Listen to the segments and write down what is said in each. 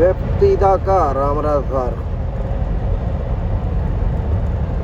ਭਗਤੀ ਦਾ ਘਰ ਅੰਮ੍ਰਿਤਸਰ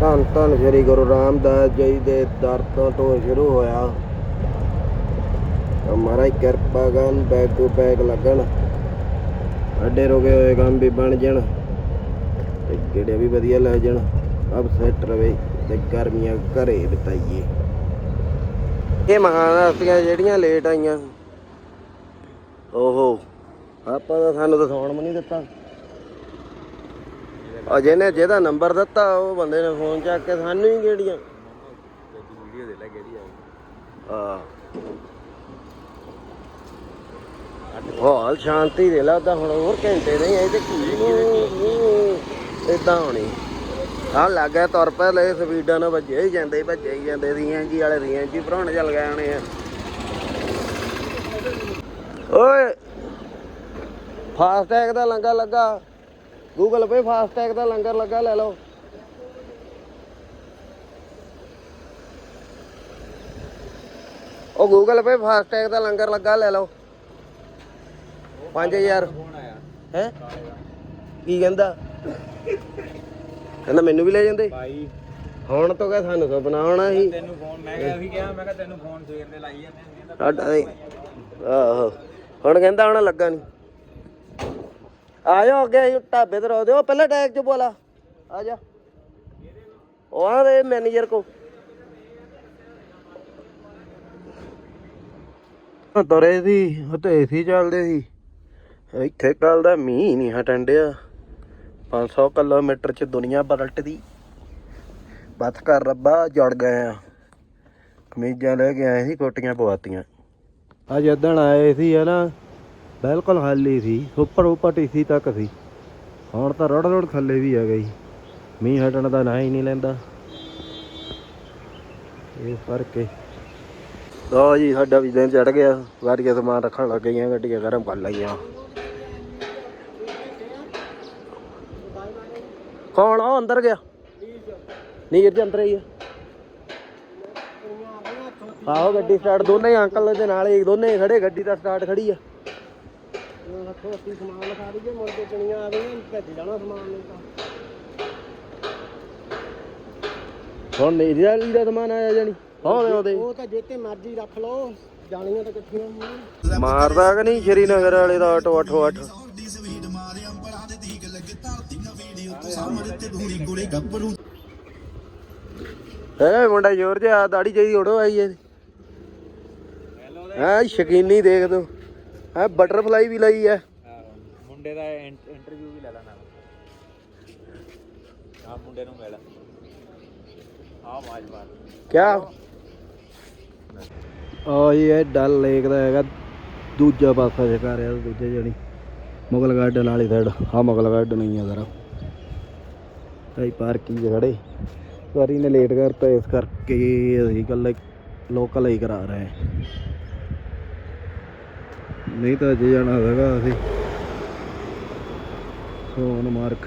ਧੰਨ ਧੰਨ ਸ੍ਰੀ ਗੁਰੂ ਰਾਮਦਾਸ ਜੀ ਦੇ ਦਰ ਤੋਂ ਤੋਂ ਸ਼ੁਰੂ ਹੋਇਆ। ਮਹਾਰਾਜ ਕਿਰਪਾ ਕਰਨ ਬੈਕ ਟੂ ਬੈਕ ਲੱਗਣ। ਅੱਡੇ ਰੁਕੇ ਹੋਏ ਕੰਮ ਵੀ ਬਣ ਜਾਣ ਤੇ ਜਿਹੜੇ ਵੀ ਵਧੀਆ ਲੱਗ ਜਾਣ। ਅਬ ਸੈਟ ਰਵੇ ਤੇ ਗਰਮੀਆਂ ਘਰੇ ਬਿਤਾਈਏ। ਇਹ ਮਹਾਨ ਜਿਹੜੀਆਂ ਲੇਟ ਆਈਆਂ ਓਹੋ ਆਪਾਂ ਤਾਂ ਸਾਨੂੰ ਤਾਂ ਸੌਣ ਵੀ ਨਹੀਂ ਦਿੱਤਾ। ਆ ਜਿਹਨੇ ਜਿਹਦਾ ਨੰਬਰ ਦਿੱਤਾ, ਉਹ ਬੰਦੇ ਨੇ ਫੋਨ ਚੱਕ ਕੇ ਸਾਨੂੰ ਹੀ ਗੇੜੀਆਂ। ਵੀਡੀਓ ਦੇ ਲੈ ਕਿਹੜੀ ਆਈ ਹਾਂ। ਹਾਲ ਸ਼ਾਂਤੀ ਦੇ ਲਾ ਉਹਦਾ ਹੁਣ ਹੋਰ ਘੰਟੇ ਨਹੀਂ ਆਏ ਤੇ ਕੀ ਇਦਾਂ ਹੋਣੀ। ਆ ਲੱਗ ਗਿਆ ਤੁਰ ਪੈ ਲੈ ਸਪੀਡਾਂ ਨਾਲ ਵੱਜੇ ਹੀ ਜਾਂਦੇ, ਭੱਜੇ ਹੀ ਜਾਂਦੇ ਰੀਆਂ ਜੀ ਵਾਲੇ ਰੀਆਂ ਜੀ ਭਰਾਉਣ ਚੱਲ ਗਏ ਹੋਣੇ ਆ। ਓਏ ਫਾਸਟੈਗ ਦਾ ਲੰਗਰ ਲੱਗਾ। ਗੂਗਲ ਪੇ ਫਾਸਟੈਗ ਦਾ ਲੰਗਰ ਲੱਗਾ ਲੈ ਲਓ। ਉਹ ਗੂਗਲ ਪੇ ਫਾਸਟੈਗ ਦਾ ਲੰਗਰ ਲੱਗਾ ਲੈ ਲਓ। 5000 ਫੋਨ ਆਇਆ ਹੈ? ਕੀ ਕਹਿੰਦਾ? ਕਹਿੰਦਾ ਮੈਨੂੰ ਵੀ ਲੈ ਜਾਂਦੇ। ਭਾਈ ਹੁਣ ਤੋਂ ਕਹ ਸਾਨੂੰ ਸੁਪਨਾ ਆਉਣਾ ਸੀ ਤੈਨੂੰ ਫੋਨ ਮੈਂ ਕਿਹਾ ਉਹੀ ਕਿਹਾ ਮੈਂ ਕਿਹਾ ਤੈਨੂੰ ਫੋਨ ਸਵੇਰ ਦੇ ਲਾਈ ਜਾਂਦੇ ਸਾਡਾ ਆਹੋ। ਹੁਣ ਕਹਿੰਦਾ ਹੁਣ ਲੱਗਾ ਨਹੀਂ ਆ ਜਾਓ ਅੱਗੇ ਅਸੀਂ ਢਾਬੇ ਤੇ ਰੋਦੇ ਉਹ ਪਹਿਲਾਂ ਟੈਗ ਚ ਬੋਲਾ। ਆ ਜਾ। ਉਹ ਆ ਦੇ ਮੈਨੇਜਰ ਕੋ। ਤੁਰੇ ਸੀ ਉੱਤੇ ਏਸੀ ਚੱਲਦੇ ਸੀ। ਇੱਥੇ ਕੱਲ ਦਾ ਮੀਂਹ ਨਹੀਂ ਹਟਣ ਡਿਆ। 500 ਕਿਲੋਮੀਟਰ ਚ ਦੁਨੀਆ ਪਲਟਦੀ ਬਸ ਕਰ ਰੱਬਾ ਜੜ ਗਏ ਆ। ਕਮੀਜ਼ਾਂ ਲੈ ਕੇ ਆਏ ਸੀ ਕੋਟੀਆਂ ਪਵਾਤੀਆਂ। ਅੱਜ ਜਦਣ ਆਏ ਸੀ ਹੈ ਨਾ ਬਿਲਕੁਲ ਖਾਲੀ ਸੀ, ਉੱਪਰ ਉੱਪਰ ਟੀਸੀ ਤੱਕ ਸੀ। ਹੁਣ ਤਾਂ ਰੜ ਰੜ ਥੱਲੇ ਵੀ ਆ ਗਈ। ਮੀਂਹ ਹਟਣ ਦਾ ਨਾਂ ਹੀ ਨਹੀਂ ਲੈਂਦਾ। ਇਹ ਫ਼ਰਕ ਹੈ ਲੋ ਜੀ, ਸਾਡਾ ਵੀ ਦਿਨ ਚੜ ਗਿਆ। ਵਾਰੀਆਂ ਸਮਾਨ ਰੱਖਣ ਲੱਗ ਗਈਆਂ, ਗੱਡੀਆਂ ਗਰਮ ਕਰ ਲਈਆਂ। ਕੌਣ ਆ? ਅੰਦਰ ਗਿਆ। ਨੀਰ ਜੀ ਅੰਦਰ ਹੀ ਆ। ਆਹੋ, ਗੱਡੀ ਸਟਾਰਟ ਦੋਨੇ ਅੰਕਲ ਦੇ ਨਾਲ ਹੀ ਦੋਨੇ ਖੜੇ, ਗੱਡੀ ਦਾ ਸਟਾਰਟ ਖੜੀ ਆ। ਰੱਖੋ ਅਸੀਂ ਸਮਾਨ ਲਿਖਾ ਦਈਏ ਮੁੜ ਕੇ ਚਣੀਆਂ ਆ ਗਈਆਂ ਭੱਜ ਜਾਣਾ ਸਮਾਨ ਨਹੀਂ ਤਾਂ। ਹੁਣ ਨੀਰੀ ਵਾਲੀ ਦਾ ਸਮਾਨ ਆਇਆ ਜਾਣੀ। ਉਹਦੇ? ਉਹ ਤਾਂ ਜਿੱਤੇ ਮਰਜ਼ੀ ਰੱਖ ਲਓ ਜਾਲੀਆਂ ਤਾਂ ਇਕੱਠੀਆਂ ਮਾਰਦਾ ਕਿ ਨਹੀਂ ਸ਼੍ਰੀਨਗਰ ਵਾਲੇ ਦਾ ਆਟੋ 88 ਹੈ ਮੁੰਡਾ ਜ਼ੋਰ ਜਿਹਾ ਦਾੜੀ ਚਾਹੀਦੀ ਉੜੋ ਆਈ ਹੈ। ਹਾਂ ਸ਼ਕੀਨੀ ਦੇਖ ਦੋ ਹੈ ਬਟਰਫਲਾਈ ਵੀ ਲਈ ਹੈ। ਮੁੰਡੇ ਦਾ ਇੰਟਰਵਿਊ ਵੀ ਲੈ ਲੈਣਾ। ਆ ਮੁੰਡੇ ਨੂੰ ਮਿਲ। ਆ ਮਾਜ ਮਾਰ। ਕਿਆ? ਆ ਇਹ ਡਲ ਲੇਕ ਦਾ ਹੈਗਾ। ਦੂਜਾ ਪਾਸਾ ਜਿਹਾ ਰਿਹਾ ਦੂਜੇ ਜਣੀ। ਮੁਗਲ ਗਾਰਡਨ ਵਾਲੀ ਸਾਈਡ ਆ ਮੁਗਲ ਗਾਰਡਨ ਹੀ ਆ ਜ਼ਰਾ ਕਈ ਪਾਰਕਿੰਗ ਖੜੇ। ਵਾਰੀ ਨੇ ਲੇਟ ਕਰਤਾ ਇਸ ਕਰਕੇ ਅਸੀਂ ਕੱਲੇ ਲੋਕਲ ਹੀ ਕਰਾ ਰਹੇ ਹਾਂ। ਨਹੀਂ ਤਾਂ ਅਜੇ ਜਾਣਾ ਹੈਗਾ ਅਸੀਂ। ਸੋਨਮਾਰਗ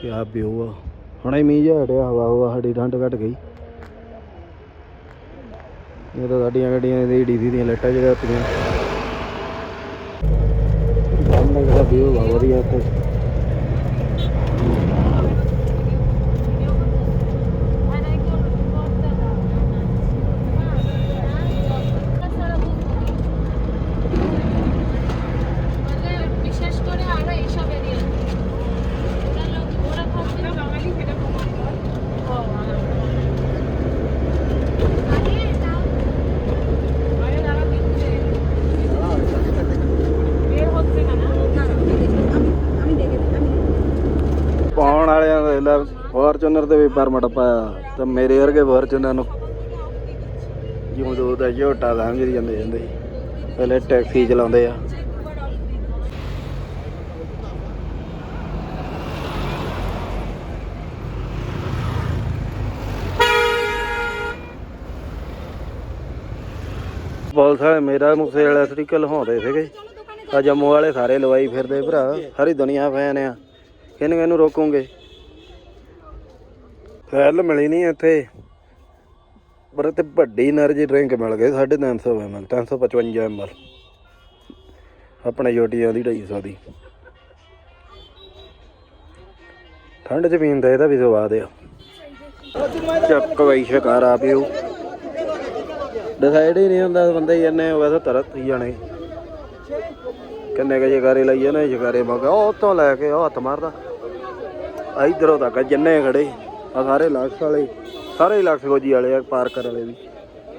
ਕਿਆ ਵਿਊ ਆ। ਹੁਣੇ ਮੀਂਹ ਜਿਹਾ ਹਟਿਆ, ਹਵਾ ਹਵਾ ਸਾਡੀ ਠੰਡ ਘਟ ਗਈ। ਇਹ ਤਾਂ ਸਾਡੀਆਂ ਗੱਡੀਆਂ ਦੀ ਡੀਸੀ ਦੀਆਂ ਲਾਈਟਾਂ ਜਗਾਤੀਆਂ। ਸਾਹਮਣੇ ਦਾ ਵਿਊ ਆ, ਵਧੀਆ ਇੱਥੇ। ਪਾਉਣ ਲੈ ਫੋਰਚੂਨਰ ਤੇ ਵੀ ਪਰਮਟ ਪਾਇਆ, ਤੇ ਮੇਰੇ ਵਰਗੇ ਫੋਰਚੂਨਰ ਨੂੰ ਜਿਉਂ ਦੋ ਦਾ ਝੋਟਾ ਸਮਝ ਜਾਂਦੇ ਜਾਂਦੇ ਪਹਿਲੇ ਟੈਕਸੀ ਚਲਾਉਂਦੇ ਆ। ਪੁਲਿਸ ਵਾਲੇ ਮੇਰਾ ਮੁਕਸੇ ਵਾਲਾ ਸਟicker ਲਹਾਉਂਦੇ ਸੀਗੇ। ਆ ਜੰਮੂ ਵਾਲੇ ਸਾਰੇ ਲਵਾਈ ਫਿਰਦੇ ਭਰਾ ਸਾਰੀ ਦੁਨੀਆ ਫੈਨ ਆ। ਕਿਹਨੂੰ ਕਿਹਨੂੰ ਰੋਕੋਗੇ? ਸੈੱਲ ਮਿਲੀ ਨਹੀਂ ਇੱਥੇ। ਪਰ ਇੱਥੇ ਵੱਡੀ એનર્ਜੀ ਡਰਿੰਕ ਮਿਲ ਗਈ 350 ml 355 ml ਆਪਣੇ ਯੋਟੀਆਂ ਦੀ 250 ਦੀ। ਠੰਡ 'ਚ ਪੀਣ ਦਾ ਇਹਦਾ ਵੀ ਸਵਾਦ ਆ। ਚੱਕ ਸ਼ਿਕਾਰ ਸ਼ਿਕਾਰਾ ਪੀਓ। ਡਿਸਾਈਡ ਹੀ ਨਹੀਂ ਹੁੰਦਾ ਬੰਦੇ ਜੰਨੇ ਵੈਸੇ ਤਰਤ ਹੀ ਜਾਣੇ। ਕਿੰਨੇ ਕਜੇ ਸ਼ਿਕਾਰੇ ਲਈ ਜਾਣੇ ਸ਼ਿਕਾਰੇ ਮਗਾ ਉਹ ਤੋਂ ਲੈ ਕੇ, ਉਹ ਹੱਥ ਮਾਰਦਾ। ਇਧਰੋਂ ਤੱਕ, ਜਿੰਨੇ ਖੜੇ। ਆ ਸਾਰੇ ਲੱਖ ਵਾਲੇ ਸਾਰੇ ਲੱਖ ਗੋਜੀ ਵਾਲੇ ਆ ਪਾਰਕਰ ਵਾਲੇ ਵੀ।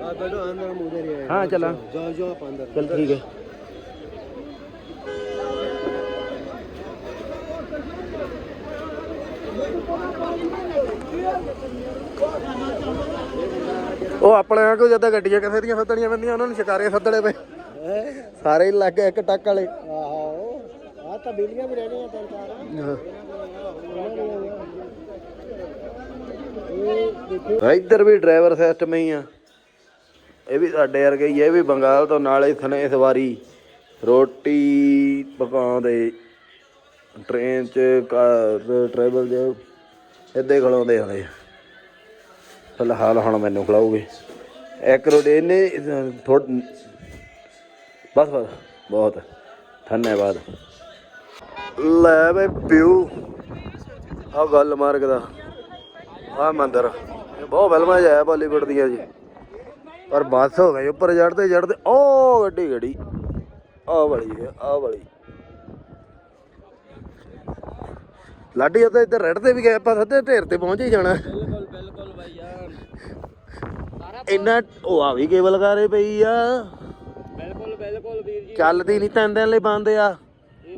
ਆ ਬੈਠੋ ਅੰਦਰ ਮੁੰਡੇ ਰਹੇ ਹਾਂ। ਚੱਲਾਂ ਜਾਓ ਜਾਓ ਆਪ ਅੰਦਰ ਚਲ ਠੀਕ ਹੈ। ਉਹ ਆਪਣੇ ਆ ਕੋਈ ਜਿੱਦਾਂ ਗੱਡੀਆਂ ਕਿਸੇ ਦੀਆਂ ਸੱਦਣੀਆਂ ਪੈਂਦੀਆਂ ਉਹਨਾਂ ਨੂੰ ਸ਼ਿਕਾਰੇ ਸੱਦਣੇ ਪਏ। ਸਾਰੇ ਲੱਗ ਗਏ ਇੱਕ ਟੱਕ ਵਾਲੇ। ਆਹੋ ਆ ਤਾਂ ਬਿਲੀਆਂ ਵੀ ਰਹਿਣੀਆਂ ਤਿੰਨ ਚਾਰ। ਇੱਧਰ ਵੀ ਡਰਾਈਵਰ ਸਿਸਟਮ ਹੀ ਆ। ਇਹ ਵੀ ਸਾਡੇ ਵਰਗੇ ਹੀ ਆ, ਇਹ ਵੀ ਬੰਗਾਲ ਤੋਂ ਨਾਲੇ ਥਨੇ ਸਵਾਰੀ। ਰੋਟੀ ਪਕਾਉਂਦੇ ਟ੍ਰੇਨ ਚ ਟਰੈਵਲ ਚ ਇੱਦਾਂ ਹੀ ਖਲਾਉਂਦੇ ਆਉਂਦੇ ਆ। ਫਿਲਹਾਲ ਹੁਣ ਮੈਨੂੰ ਖਿਲਾਓਗੇ ਇੱਕ ਰੋਟੀ ਇਹਨੇ ਥੋੜ ਬਸ ਬਸ ਬਹੁਤ। ਧੰਨਵਾਦ। ਲੈ ਬਈ ਪਿਓ ਆ ਗੱਲ ਮਾਰਗ ਦਾ ਆ ਮੰਦਰ। ਬਹੁਤ ਫਿਲਮਾਂ 'ਚ ਆਇਆ ਬਾਲੀਵੁੱਡ ਦੀਆਂ ਜੀ। ਪਰ ਬੱਸ ਹੋ ਗਈ ਉੱਪਰ ਚੜਦੇ ਚੜਦੇ ਉਹ ਗੱਡੀ ਗੱਡੀ ਆ ਵਾਲੀ ਆ ਵਾਲੀ। ਲਾਡੀ ਉੱਤੇ ਇੱਧਰ ਰੜਦੇ ਵੀ ਗਏ ਆਪਾਂ ਸਿੱਧੇ ਢੇਰ ਤੇ ਪਹੁੰਚ ਹੀ ਜਾਣਾ। ਬਿਲਕੁਲ ਬਿਲਕੁਲ ਭਾਈ ਯਾਰ ਇੰਨਾ ਉਹ ਆ ਵੀ ਕੇਬਲ ਕਾਰੇ ਪਈ ਆ। ਬਿਲਕੁਲ ਬਿਲਕੁਲ ਵੀਰ ਜੀ। ਚੱਲਦੀ ਨਹੀਂ ਤਿੰਨ ਦਿਨ ਲਈ ਬੰਦ ਆ।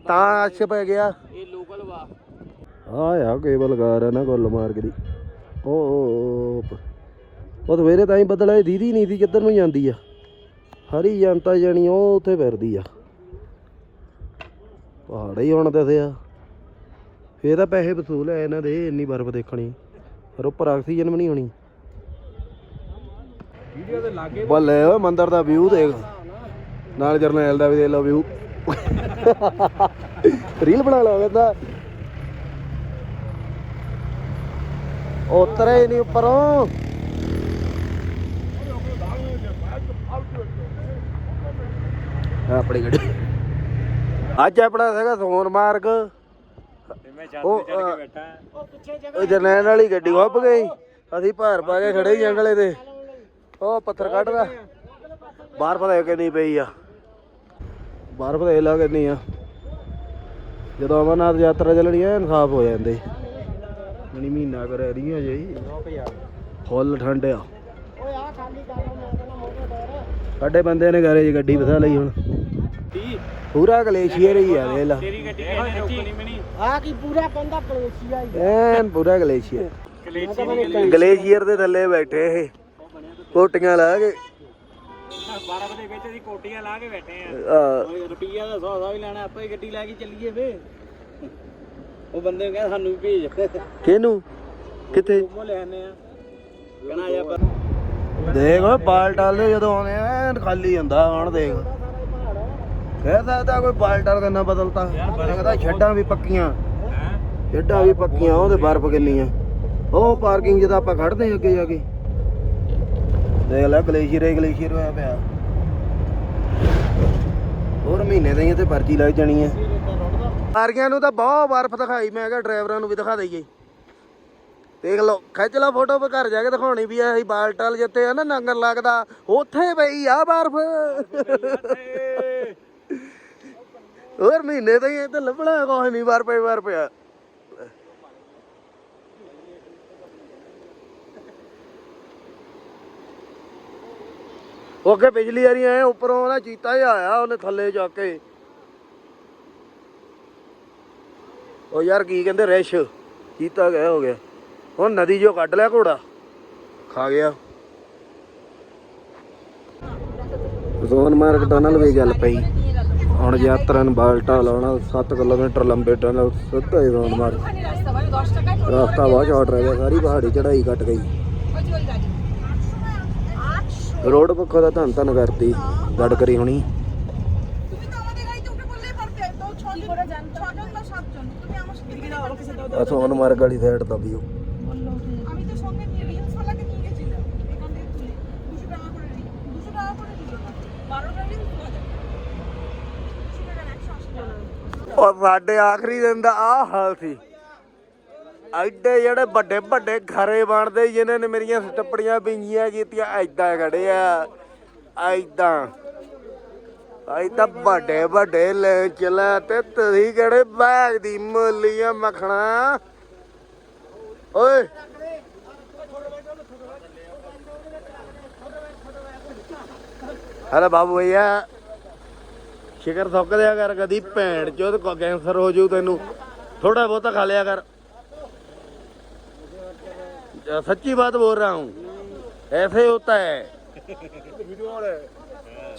ਤਾਂ ਅੱਛ ਪੈ ਗਿਆ। ਇਹ ਲੋਕਲ ਵਾ। ਆ ਆ ਕੇਬਲ ਕਾਰ ਹੈ ਨਾ ਗੁੱਲ ਮਾਰਗ ਦੀ। ਉਹ ਉਹ ਸਵੇਰੇ ਤਾਂ ਹੀ ਬਦਲਾ ਦੀਦੀ ਨਹੀਂ ਸੀ ਕਿੱਧਰ ਨੂੰ ਜਾਂਦੀ ਆ? ਹਰੀ ਜਨਤਾ ਜਾਣੀ ਉਹ ਉੱਥੇ ਫਿਰਦੀ ਆ। ਪਹਾੜ ਹੀ ਹੁਣ ਦੱਸਿਆ ਫੇਰ ਤਾਂ ਪੈਸੇ ਵਸੂਲ ਐ ਇਹਨਾਂ ਦੇ, ਇੰਨੀ ਬਰਫ਼ ਦੇਖਣੀ। ਪਰ ਉੱਪਰ ਆਕਸੀਜਨ ਵੀ ਨਹੀਂ ਹੋਣੀ। ਵੀਡੀਓ ਦੇ ਲਾਗੇ ਬੱਲੇ ਓਏ, ਮੰਦਰ ਦਾ ਵਿਊ ਦੇਖ। ਨਾਲ ਜਰਨੈਲ ਦਾ ਵੀ ਦੇਖ ਲਓ ਵਿਊ ਰੀਲ ਬਣਾ ਲਓ ਕਹਿੰਦਾ ਉਤਰੇ ਹੀ ਨਹੀਂ ਉੱਪਰੋਂ। ਆਪਣੀ ਗੱਡੀ। ਅੱਜ ਆਪਣਾ ਸੀਗਾ ਸੋਨਮਾਰਗ ਉਹ, ਕੇ ਉਹ ਜਰਨੈਲ ਵਾਲੀ ਗੱਡੀ ਖੁੱਭ ਗਈ। ਅਸੀਂ ਭਾਰ ਪਾ ਕੇ ਖੜੇ ਜੰਗਲੇ ਤੇ। ਉਹ ਪੱਥਰ ਕੱਢਦਾ ਬਰਫ਼ ਦੇ ਕਿੰਨੀ ਪਈ ਆ। ਬਰਫ਼ ਦੇ ਲਾ ਕਿੰਨੀ ਆ। ਜਦੋਂ ਅਮਰਨਾਥ ਯਾਤਰਾ ਚੱਲਣੀ ਐ ਇਨਸਾਫ ਹੋ ਜਾਂਦੇ। ਮਣੀ ਮਹੀਨਾ ਕਰ ਰਹੀਆਂ ਜੀ। ਫੁੱਲ ਠੰਡ ਆ। ਓਏ ਆ ਖਾਲੀ ਕਰ ਮੈਂ ਕਹਿੰਦਾ ਮੋਟਰ ਡੋਰ ਸਾਡੇ ਬੰਦੇ ਨੇ ਗਾਰੇ 'ਚ ਗੱਡੀ ਵਸਾ ਲਈ ਹੁਣ। ਪੂਰਾ ਗਲੇਸ਼ੀਅਰ ਹੀ ਆ ਵੇਖ ਲਾ। ਤੇਰੀ ਗੱਡੀ ਇਹਨੇ ਰੋਕਣੀ ਵੀ ਨਹੀਂ ਆ ਕੀ ਪੂਰਾ ਕਹਿੰਦਾ ਕਲੇਸ਼ੀਆ ਹੀ ਐਨ ਪੂਰਾ ਗਲੇਸ਼ੀਅਰ। ਗਲੇਸ਼ੀਅਰ ਦੇ ਥੱਲੇ ਬੈਠੇ ਇਹ। ਕੋਟੀਆਂ ਲਾ ਕੇ। ਬਰਫ਼ ਦੇ ਵਿੱਚ ਅਸੀਂ ਕੋਟੀਆਂ ਲਾ ਕੇ ਬੈਠੇ ਆ। ਰੁਪਈਆ ਦਾ 100 100 ਵੀ ਲੈਣਾ ਆਪਾਂ ਹੀ ਗੱਡੀ ਲੈ ਕੇ ਚੱਲੀਏ ਫੇ ਉਹ ਬੰਦੇ ਨੂੰ ਕਹਿੰਦਾ ਸਾਨੂੰ ਵੀ ਭੇਜ। ਕਿਹਨੂੰ? ਕਿੱਥੇ? ਉਹ ਲੈ ਆਨੇ ਆ। ਕਹਣਾ ਆ ਪਰ ਦੇਖ ਓਏ ਬਾਲਟਾਲ ਜਦੋਂ ਆਉਂਦੇ ਆ ਖਾਲੀ ਹੁੰਦਾ ਹੁਣ ਦੇਖ। ਕਹਿ ਸਕਦਾ ਕੋਈ ਬਾਲਟਾਲ ਕਿੰਨਾ ਬਦਲਤਾ। ਕਹਿੰਦਾ ਛੱਡਾਂ ਵੀ ਪੱਕੀਆਂ। ਛੱਡਾਂ ਵੀ ਪੱਕੀਆਂ ਉਹਦੇ ਬਰਫ਼ ਕਿੰਨੀ ਆ ਉਹ ਪਾਰਕਿੰਗ ਜਿਹਦਾ ਆਪਾਂ ਖੜਦੇ ਆ ਅੱਗੇ ਜਾ ਕੇ। ਦੇਖ ਲੈ ਗਲੇਸ਼ੀਅਰ ਹੀ ਗਲੇਸ਼ੀਅਰ ਹੋਇਆ ਪਿਆ। ਹੋਰ ਮਹੀਨੇ ਦੇ ਤੇ ਪਰਚੀ ਲੱਗ ਜਾਣੀ ਆ। ਸਾਰੀਆਂ ਨੂੰ ਤਾਂ ਬਹੁਤ ਬਰਫ਼ ਦਿਖਾਈ, ਮੈਂ ਕਿਹਾ ਡਰਾਈਵਰਾਂ ਨੂੰ ਵੀ ਦਿਖਾ ਦਈਏ। ਦੇਖ ਲਓ, ਖਿੱਚ ਲਓ ਫੋਟੋ ਵੀ ਘਰ ਜਾ ਕੇ ਦਿਖਾਉਣੀ ਵੀ ਆ ਅਸੀਂ ਬਾਲਟਲ ਜਿੱਤੇ ਆ ਨਾ ਨੰਗਰ ਲੱਗਦਾ, ਉੱਥੇ ਪਈ ਆ ਬਰਫ਼। ਹੋਰ ਮਹੀਨੇ ਤਾਂ ਇਹ ਤੇ ਲੱਭਣਾ ਕੋਈ ਨਹੀਂ ਵਾਰ ਪਈ ਵਾਰ ਪਿਆ ਉਹ ਅੱਗੇ ਪਿਛਲੀ ਵਾਰੀ ਆਏ ਉੱਪਰੋਂ ਉਹਦਾ ਚੀਤਾ ਜਿਹਾ ਆਇਆ, ਉਹਨੇ ਥੱਲੇ ਜਾ ਕੇ। ਉਹ ਯਾਰ ਕੀ ਕਹਿੰਦੇ ਰਿਸ਼। ਚੀਤਾ ਗਿਆ ਹੋ ਗਿਆ? ਹੁਣ ਨਦੀ ਜੋ ਕੱਢ ਲਿਆ ਘੋੜਾ। ਖਾ ਗਿਆ। ਸੋਨਮਾਰਗ ਟਨਲ ਵੀ ਗੱਲ ਪਈ। ਹੁਣ ਯਾਤਰਾ ਨੂੰ ਬਾਲਟਾ ਲਾਉਣਾ 7 ਕਿਲੋਮੀਟਰ ਲੰਬੇ ਟਨਲ ਸਿੱਧਾ ਹੀ ਸੋਨਮਾਰਗ ਰਸਤਾ ਬਹੁਤ ਸ਼ਾਰਟ ਰਹਿ ਗਿਆ ਸਾਰੀ ਪਹਾੜੀ ਚੜਾਈ ਕੱਟ ਗਈ। ਰੋਡ ਪੱਖੋਂ ਤਾਂ ਧੰਨ ਧੰਨ ਕਰਤੀ ਗੜਕਰੀ ਹੋਣੀ। আমার সাথে গেলে ਆ ਸੋਨਮਾਰਗ ਵਾਲੀ সাইড ਦਾ ਵੀ আমি তো সঙ্গে নিয়ে রিলসওয়ালাকে নিয়ে গেছিলাম এখান থেকে তুলে দুশো টাকা করে নিই দুশো টাকা করে দিল বারোটা রিলস দু হাজার দুশো টাকার একশো ਔਰ ਸਾਡੇ ਆਖਰੀ ਦਿਨ ਦਾ ਆ ਹਾਲ ਸੀ ਐਡੇ ਜਿਹੜੇ ਵੱਡੇ ਵੱਡੇ ਘਰੇ ਬਣਦੇ ਜਿਨ੍ਹਾਂ ਨੇ ਮੇਰੀਆਂ ਸਟੱਪੜੀਆਂ ਪਿੰਗੀਆਂ ਕੀਤੀਆਂ ਐਦਾਂ ਖੜੇ ਆ ਐਦਾਂ ਅਸੀਂ ਤਾਂ ਵੱਡੇ ਵੱਡੇ ਲੈ ਚਲਾ ਤੇ ਤੁਸੀਂ ਕਿਹੜੇ ਬਾਗ ਦੀ ਮੋਲੀਆਂ ਮਖਣਾ? ਓਏ। ਹਲੇ ਬਾਬੂ ਭਈਆ, ਸ਼ਿਕਰ ਸੁੱਕ ਦਿਆ ਕਰ, ਕਦੀ ਭੈਣ ਚੋਦ ਕੋ ਕੈਂਸਰ ਹੋ ਜੂ ਤੈਨੂੰ। ਥੋੜਾ ਬਹੁਤਾ ਖਾ ਲਿਆ ਕਰ। ਸੱਚੀ ਬਾਤ ਬੋਲ ਰਹਾ ਹੂੰ। ਐਸੇ ਹੁੰਦਾ ਹੈ। है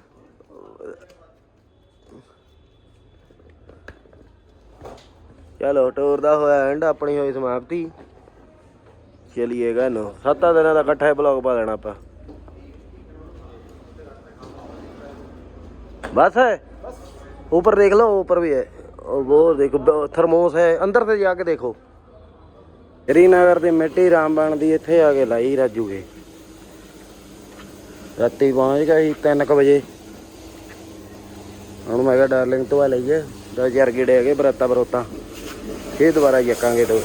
ਚਲੋ ਟੂਰ ਦਾ ਹੋਇਆ ਐਂਡ ਆਪਣੀ ਹੋਈ ਸਮਾਪਤੀ ਚਲੀਏਗਾ ਨੋ ਸੱਤਾਂ ਦਿਨਾਂ ਦਾ ਇਕੱਠਾ ਬਲੌਗ ਪਾ ਲੈਣਾ ਆਪਾਂ बस है ऊपर देख लो ऊपर भी है और वो देखो थर्मोस है अंदर से जाके देखो श्रीनगर ਦੀ ਮਿੱਟੀ ਰਾਮਬਾਣ ਦੀ ਇੱਥੇ ਆ ਕੇ ਲਾਈ ਰਾਜੂਗੇ ਰਾਤੀ ਪਹੁੰਚ ਗਏ 3:00 ਵਜੇ ਹੁਣ ਮੈਂ ਕਿਹਾ ਡਾਰਲਿੰਗ ਤੋਂ ਆ ਲਈਏ ਦੋ ਚਾਰ ਗੇੜੇ ਹੈਗੇ ਬਰਾਤਾ ਬਰੋਤਾ ਇਹ ਦੁਬਾਰਾ ਜੱਕਾਂਗੇ ਦੋ